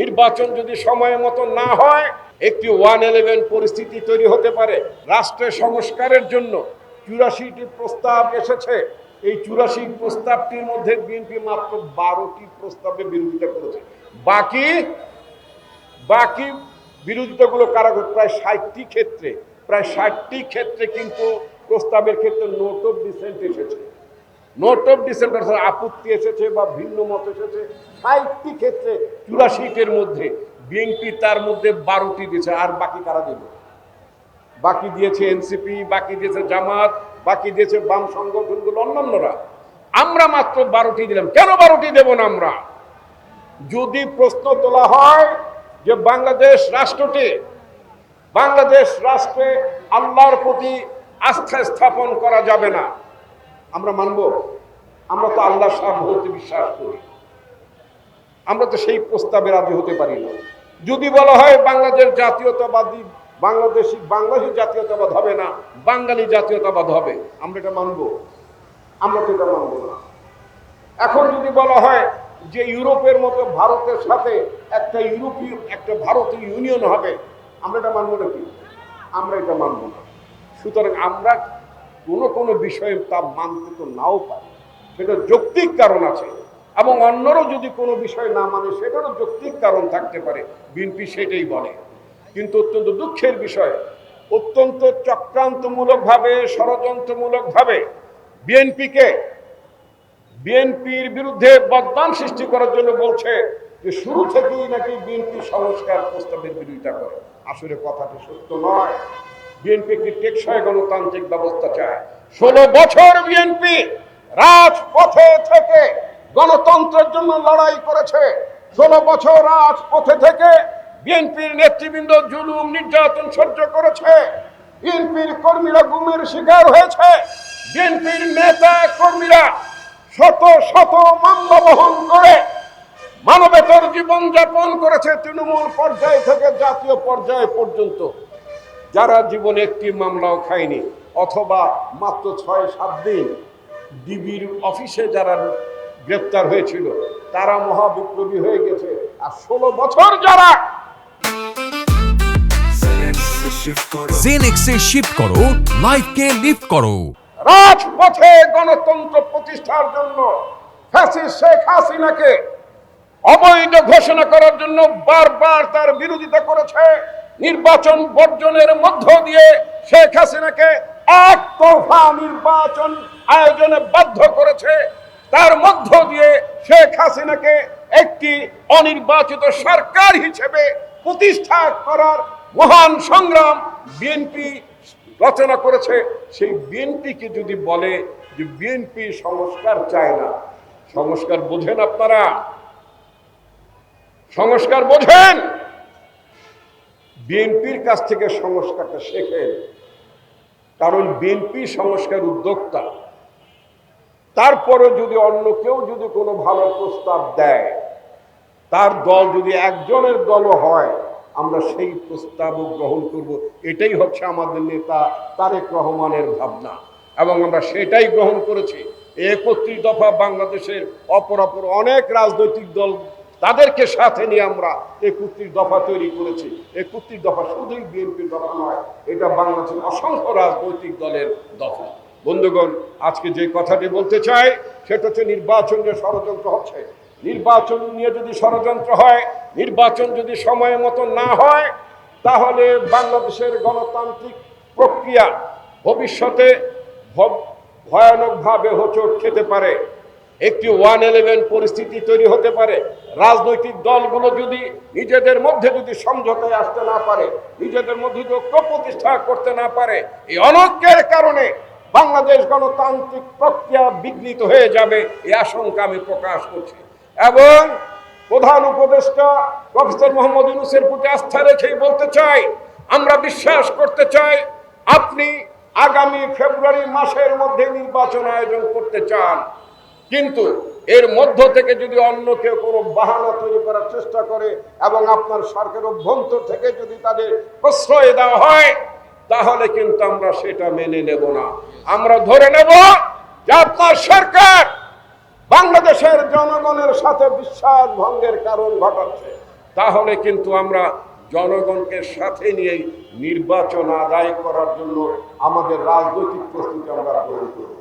নির্বাচন যদি সময় মতো না হয়, একটি ওয়ান ইলেভেন পরিস্থিতি তৈরি হতে পারে। রাষ্ট্রের সংস্কারের জন্য চুরাশিটি প্রস্তাব এসেছে। এই চুরাশি প্রস্তাবটির মধ্যে বিএনপি মাত্র বারোটি প্রস্তাবে বিরোধিতা করেছে। বাকি বাকি বিরোধিতাগুলো কারা করে? প্রায় ষাটটি ক্ষেত্রে, প্রায় ষাটটি ক্ষেত্রে কিন্তু প্রস্তাবের ক্ষেত্রে নোট অফ ডিসেন্ট এসেছে। নোট অফ অর্থাৎ আপত্তি এসেছে বা ভিন্ন মত এসেছে। ষাটটি ক্ষেত্রে চুরাশিটের মধ্যে বিএনপি তার মধ্যে বারোটি দিয়েছে। আর বাকি কারা দিল? বাকি দিয়েছে এনসিপি, বাকি দিয়েছে জামাত, বাকি দিয়েছে বাম সংগঠনগুলো, অন্যান্যরা। আমরা মাত্র বারোটি দিলাম। কেন বারোটি দেব না আমরা? যদি প্রশ্ন তোলা হয় যে বাংলাদেশ রাষ্ট্রটি, বাংলাদেশ রাষ্ট্রে আল্লাহর প্রতি আস্থা স্থাপন করা যাবে না আমরা মানব। আমরা তো আল্লাহ সার্বভৌমত্বে বিশ্বাস করি। আমরা তো সেই প্রস্তাবে রাজি হতে পারি না। যদি বলা হয় বাংলাদেশ জাতীয়তাবাদী, বাংলাদেশি বাংলাদেশি জাতীয়তাবাদ হবে না, বাঙালি জাতীয়তাবাদ হবে, আমরা এটা মানব। আমরা তো এটা মানব না। এখন যদি বলা হয় যে ইউরোপের মতো ভারতের সাথে একটা ইউরোপীয়, একটা ভারতীয় ইউনিয়ন হবে, আমরা এটা মানবো নাকি? আমরা এটা মানবো না। সুতরাং আমরা কোনো কোনো বিষয়ে তা মানতে তো নাও পারি। সেটা যৌক্তিক কারণ আছে। এবং অন্যরও যদি কোনো বিষয় না মানে সেটারও যৌক্তিক কারণ থাকতে পারে। বিএনপি সেটাই বলে। কিন্তু অত্যন্ত দুঃখের বিষয়, অত্যন্ত চক্রান্তমূলকভাবে, ষড়যন্ত্রমূলকভাবে বিএনপিকে বিএনপির বিরুদ্ধে বদনাম সৃষ্টি করার জন্য বলছে যে শুরু থেকেই নাকি বিএনপি সংস্কার প্রস্তাবের বিরোধিতা করে। আসলে কথাটি সত্য নয়। বিএনপি একটি টেকসই গণতান্ত্রিক ব্যবস্থা চায়। ষোলো বছর বিএনপি রাজপথে থেকে গণতন্ত্রের জন্য লড়াই করেছে। ষোলো বছর রাজপথে থেকে বিএনপির নেতৃবৃন্দ জুলুম, নির্যাতন সহ্য করেছে। বিএনপির কর্মীরা গুমের শিকার হয়েছে। বিএনপির নেতা কর্মীরা শত শত মামলা বহন করে মানবেতর জীবন যাপন করেছে তৃণমূল পর্যায় থেকে জাতীয় পর্যায় পর্যন্ত। যারা জীবনে একটি মামলাও খায়নি অথবা মাত্র ছয় সাত দিন ডিবির অফিসে যারা গ্রেপ্তার হয়েছিল তারা মহাবিপ্লবী হয়ে গেছে। আর ষোলো বছর যারা জেনেক্সে শিফট করো লাইফকে লিফট করো। রাজপথে গণতন্ত্র প্রতিষ্ঠার জন্য ফ্যাসিস্ট শেখ হাসিনাকে অবৈধ ঘোষণা করার জন্য বারবার তার বিরোধিতা করেছে। নির্বাচন বর্জনের মধ্য দিয়ে শেখ হাসিনাকে একতরফা নির্বাচন আয়োজনে বাধ্য করেছে। তার মধ্য দিয়ে শেখ হাসিনাকে একটি অনির্বাচিত সরকার হিসেবে প্রতিষ্ঠা করার মহান সংগ্রাম বিএনপি রচনা করেছে। সেই বিএনপিকে যদি বলে যে বিএনপি সংস্কার চায় না, সংস্কার বোঝেন আপনারা? সংস্কার বোঝেন? বিএনপির কাছ থেকে সংস্কারটা শেখেন কারণ বিএনপি সংস্কার উদ্যোক্তা। তারপরে যদি অন্য কেউ যদি কোনো ভালো প্রস্তাব দেয়, তার দল যদি একজনের দলও হয়, আমরা সেই প্রস্তাবও গ্রহণ করব। এটাই হচ্ছে আমাদের নেতা তারেক রহমানের ভাবনা। এবং আমরা সেটাই গ্রহণ করেছি। একত্রিশ দফা বাংলাদেশের অপর অপর অনেক রাজনৈতিক দল তাদেরকে সাথে নিয়ে আমরা একত্রিশ দফা তৈরি করেছি। একত্রিশ দফা শুধুই বিএনপির দফা নয়, এটা বাংলাদেশের অসংখ্য রাজনৈতিক দলের দফা। বন্ধুগণ, আজকে যে কথাটি বলতে চাই, সেটা হচ্ছে নির্বাচন যে ষড়যন্ত্র হচ্ছে। নির্বাচন নিয়ে যদি ষড়যন্ত্র হয়, নির্বাচন যদি সময় মতো না হয়, তাহলে বাংলাদেশের গণতান্ত্রিক প্রক্রিয়া ভবিষ্যতে ভয়ানকভাবে হোঁচট খেতে পারে। একটি ওয়ান ইলেভেন পরিস্থিতি তৈরি হতে পারে। রাজনৈতিক দলগুলো যদি নিজেদের মধ্যে যদি সমঝোতায় আসতে না পারে, নিজেদের মধ্যে যদি ঐক্য প্রতিষ্ঠা করতে না পারে, এই অনৈক্যের কারণে বাংলাদেশ গণতান্ত্রিক প্রক্রিয়া বিঘ্নিত হয়ে যাবে, এই আশঙ্কা আমি প্রকাশ করছি। এবং প্রধান উপদেষ্টা প্রফেসর মোহাম্মদ ইউনুসের প্রতি আস্থা রেখেই বলতে চাই, আমরা বিশ্বাস করতে চাই, আপনি আগামী ফেব্রুয়ারি মাসের মধ্যে নির্বাচন আয়োজন করতে চান। কিন্তু এর মধ্য থেকে যদি অন্য কেউ কোনো বাহানা তৈরি করার চেষ্টা করে এবং আপনার সরকার অভ্যন্তর থেকে যদি তাদের প্রশ্রয় দেওয়া হয়, তাহলে কিন্তু আমরা সেটা মেনে নেব না। আমরা ধরে নেব যে আপনার সরকার বাংলাদেশের জনগণের সাথে বিশ্বাস ভঙ্গের কারণ ঘটাচ্ছে। তাহলে কিন্তু আমরা জনগণকে সাথে নিয়েই নির্বাচন আদায় করার জন্য আমাদের রাজনৈতিক প্রস্তুতি আমরা গ্রহণ করব।